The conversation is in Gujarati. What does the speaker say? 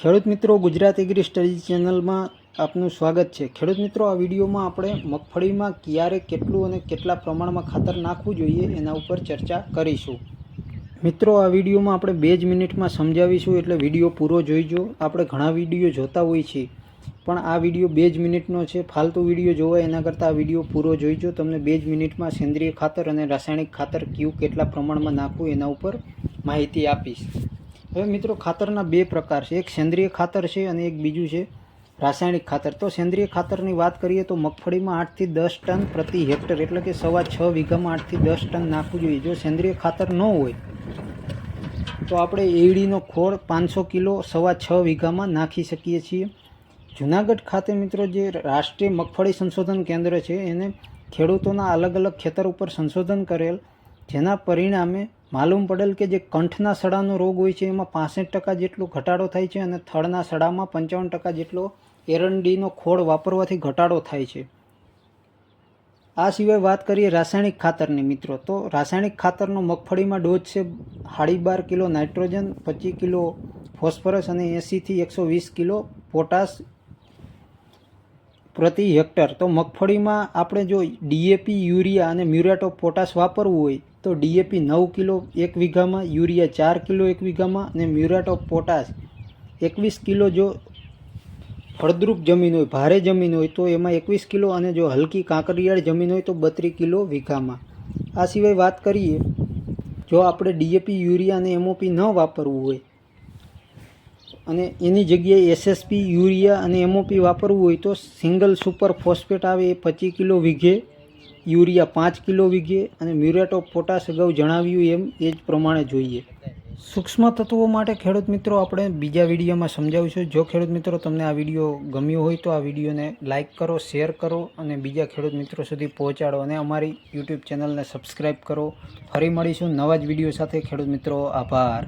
ખેડૂત મિત્રો, ગુજરાત એગ્રી સ્ટડી ચેનલમાં આપનું સ્વાગત છે. ખેડૂત મિત્રો, આ વિડીયોમાં આપણે મગફળીમાં ક્યારે કેટલું અને કેટલા પ્રમાણમાં ખાતર નાખવું જોઈએ એના ઉપર ચર્ચા કરીશું. મિત્રો, આ વિડીયોમાં આપણે બે જ મિનિટમાં સમજાવીશું, એટલે વીડિયો પૂરો જોઈજો. આપણે ઘણા વીડિયો જોતા હોઈએ છીએ, પણ આ વીડિયો બે જ મિનિટનો છે. ફાલતુ વીડિયો જોવાય એના કરતાં આ વીડિયો પૂરો જોઈજો. તમને બે જ મિનિટમાં સેન્દ્રિય ખાતર અને રાસાયણિક ખાતર કયું કેટલા પ્રમાણમાં નાખવું એના ઉપર માહિતી આપીશ. હવે મિત્રો ખાતરના બે પ્રકાર છે. એક સેન્દ્રિય ખાતર છે અને એક બીજું છે રાસાયણિક ખાતર. તો સેન્દ્રિય ખાતરની વાત કરીએ તો મગફળીમાં આઠથી દસ ટન પ્રતિ હેક્ટર, એટલે કે સવા છ વીઘામાં આઠથી દસ ટન નાખવું જોઈએ. જો સેન્દ્રિય ખાતર ન હોય, તો આપણે એડીનો ખોળ પાંચસો કિલો સવા છ વીઘામાં નાખી શકીએ છીએ. જુનાગઢ ખાતે મિત્રો જે રાષ્ટ્રીય મગફળી સંશોધન કેન્દ્ર છે, એને ખેડૂતોના અલગ અલગ ખેતર ઉપર સંશોધન કરેલ જેના પરિણામે માલુમ પડેલ કે જે કંઠના સડાનો રોગ હોય છે, એમાં પાસઠ ટકા જેટલો ઘટાડો થાય છે અને થળના સડામાં પંચાવન ટકા જેટલો એરંડીનો ખોળ વાપરવાથી ઘટાડો થાય છે. આ સિવાય વાત કરીએ રાસાયણિક ખાતરની મિત્રો. તો રાસાયણિક ખાતરનો મગફળીમાં ડોઝ છે સાડી બાર કિલો નાઇટ્રોજન, પચીસ કિલો ફોસ્ફરસ અને એંસીથી એકસો વીસ કિલો પોટાશ પ્રતિ હેક્ટર. તો મગફળીમાં આપણે જો ડીએપી યુરિયા અને મ્યુરેટ પોટાશ વાપરવું હોય તો ડીએપી નવ કિલો એક વીઘામાં, યુરિયા ચાર કિલો એક વીઘામાં અને મ્યુરેટ ઓફ પોટાશ એકવીસ કિલો જો ફળદ્રુપ જમીન હોય, ભારે જમીન હોય, તો એમાં એકવીસ કિલો અને જો હલકી કાંકરિયાળ જમીન હોય, તો બત્રીસ કિલો વીઘામાં. આ સિવાય વાત કરીએ, જો આપણે ડીએપી, યુરિયા અને એમઓપી ન વાપરવું હોય અને એની જગ્યાએ એસએસપી, યુરિયા અને એમઓપી વાપરવું હોય, તો સિંગલ સુપર ફોસ્ફેટ આવે એ પચીસ કિલો વીઘે યુરિયા પાંચ કિલો વીઘે અને મ્યુરેટ ઓફ પોટાશ અગાઉ જણાવ્યું એમ એ જ પ્રમાણે જોઈએ. સૂક્ષ્મ તત્વો માટે ખેડૂત મિત્રો, આપણે બીજા વિડીયોમાં સમજાવીશું. જો ખેડૂત મિત્રો તમને આ વીડિયો ગમ્યો હોય તો આ વિડીયોને લાઇક કરો, શેર કરો અને બીજા ખેડૂત મિત્રો સુધી પહોંચાડો અને અમારી યુટ્યુબ ચેનલને સબસ્ક્રાઈબ કરો. ફરી મળીશું નવા જ વીડિયો સાથે. ખેડૂત મિત્રો, આભાર.